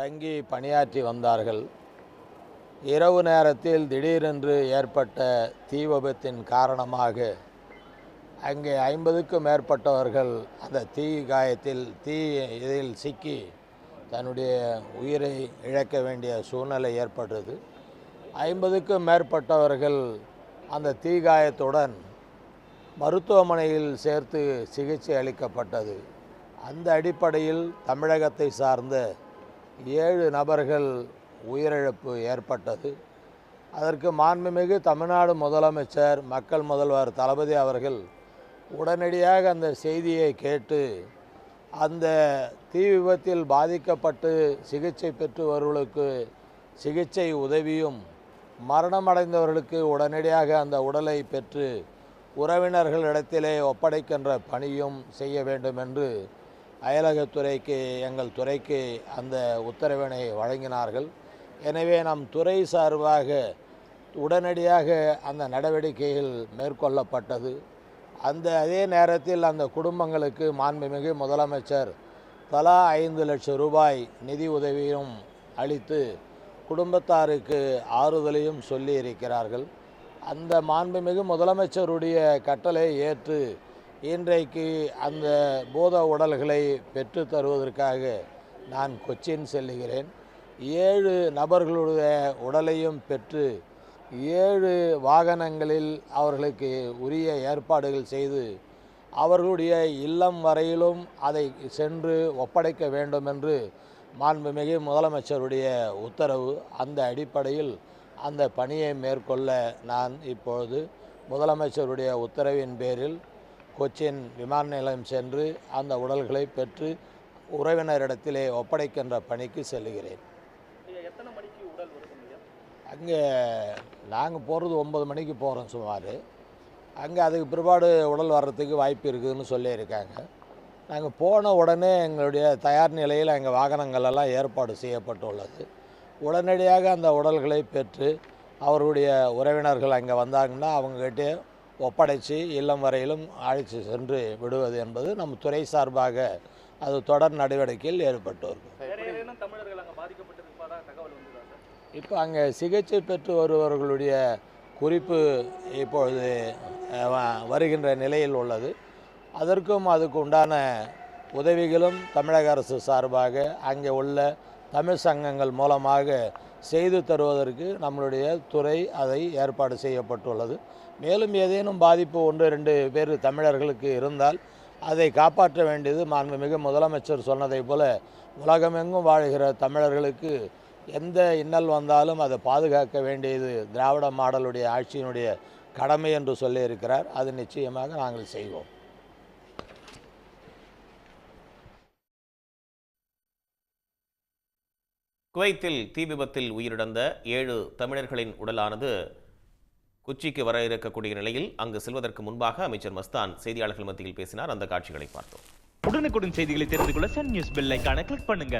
தங்கி பணியாற்றி வந்தார்கள். இரவு நேரத்தில் திடீரென்று ஏற்பட்ட தீ விபத்தின் காரணமாக அங்கே ஐம்பதுக்கும் மேற்பட்டவர்கள் அந்த தீ காயத்தில் தீ இதில் சிக்கி தன்னுடைய உயிரை இழக்க வேண்டிய சூழ்நிலை ஏற்பட்டது. ஐம்பதுக்கும் மேற்பட்டவர்கள் அந்த தீ காயத்துடன் மருத்துவமனையில் சேர்த்து சிகிச்சை அளிக்கப்பட்டது. அந்த அடிப்படையில் தமிழகத்தை சார்ந்த ஏழு நபர்கள் உயிரிழப்பு ஏற்பட்டது. அதற்கு மாண்புமிகு தமிழ்நாடு முதலமைச்சர் மக்கள் முதல்வர் தளபதி அவர்கள் உடனடியாக அந்த செய்தியை கேட்டு அந்த தீ விபத்தில் பாதிக்கப்பட்டு சிகிச்சை பெற்று வருவர்களுக்கு சிகிச்சை உதவியும் மரணமடைந்தவர்களுக்கு உடனடியாக அந்த உடலை பெற்று உறவினர்களிடத்திலே ஒப்படைக்கின்ற பணியும் செய்ய வேண்டும் என்று அயலகத்துறைக்கு எங்கள் துறைக்கு அந்த உத்தரவினை வழங்கினார்கள். எனவே நம் துறை சார்பாக உடனடியாக அந்த நடவடிக்கைகள் மேற்கொள்ளப்பட்டது. அந்த அதே நேரத்தில் அந்த குடும்பங்களுக்கு மாண்புமிகு முதலமைச்சர் தலா ஐந்து லட்சம் ரூபாய் நிதி உதவியும் அளித்து குடும்பத்தாருக்கு ஆறுதலையும் சொல்லி இருக்கிறார்கள் அந்த மாண்புமிகு முதலமைச்சருடைய கட்டளை ஏற்று இன்றைக்கு அந்த பூத உடல்களை பெற்று தருவதற்காக நான் கொச்சின் செல்லுகிறேன். ஏழு நபர்களுடைய உடலையும் பெற்று ஏழு வாகனங்களில் அவர்களுக்கு உரிய ஏற்பாடுகள் செய்து அவர்களுடைய இல்லம் வரையிலும் அதை சென்று ஒப்படைக்க வேண்டும் என்று மாண்புமிகு முதலமைச்சருடைய உத்தரவு. அந்த அடிப்படையில் அந்த பணியை மேற்கொள்ள நான் இப்பொழுது முதலமைச்சருடைய உத்தரவின் பேரில் கொச்சின் விமான நிலையம் சென்று அந்த உடல்களை பெற்று உறவினரிடத்திலே ஒப்படைக்கின்ற பணிக்கு செல்லுகிறேன். அங்கே நாங்கள் போகிறது ஒம்பது மணிக்கு போகிறோம் சுமார். அங்கே அதுக்கு பிற்பாடு உடல் வர்றதுக்கு வாய்ப்பு இருக்குதுன்னு சொல்லியிருக்காங்க நாங்கள் போன உடனே எங்களுடைய தயார் நிலையில் எங்கள் வாகனங்கள் எல்லாம் ஏற்பாடு செய்யப்பட்டுள்ளது. உடனடியாக அந்த உடல்களை பெற்று அவருடைய உறவினர்கள் அங்கே வந்தாங்கன்னா அவங்ககிட்டே ஒப்படைச்சு இல்லம் வரையிலும் அழைத்து சென்று விடுவது என்பது நம் துறை சார்பாக அது தொடர் நடவடிக்கையில் ஏற்பட்டு இப்போ அங்கே சிகிச்சை பெற்று வருபவர்களுடைய குறிப்பு இப்பொழுது வருகின்ற நிலையில் உள்ளது. அதற்கும் அதுக்கு உண்டான உதவிகளும் தமிழக அரசு சார்பாக அங்கே உள்ள தமிழ் சங்கங்கள் மூலமாக செய்து தருவதற்கு நம்மளுடைய துறை அதை ஏற்பாடு செய்யப்பட்டுள்ளது. மேலும் ஏதேனும் பாதிப்பு ஒன்று ரெண்டு பேர் தமிழர்களுக்கு இருந்தால் அதை காப்பாற்ற வேண்டியது மாண்புமிகு முதலமைச்சர் சொன்னதைப் போல உலகமெங்கும் வாழ்கிற தமிழர்களுக்கு எந்த இன்னல் வந்தாலும் அதை பாதுகாக்க வேண்டியது திராவிட மாடலுடைய ஆட்சியினுடைய கடமை என்று சொல்லியிருக்கிறார். அது நிச்சயமாக நாங்கள் செய்வோம். குவைத்தில் தீ விபத்தில் உயிரிழந்த ஏழு தமிழர்களின் உடலானது கொச்சிக்கு வர இருக்கக்கூடிய நிலையில் அங்கு செல்வதற்கு முன்பாக அமைச்சர் மஸ்தான் செய்தியாளர்கள் மத்தியில் பேசினார். அந்த காட்சிகளை பார்த்தோம். உடனுக்குடன் செய்திகளை தெரிந்து கொள்ள சன் நியூஸ் பெல் ஐகானை கிளிக் பண்ணுங்க.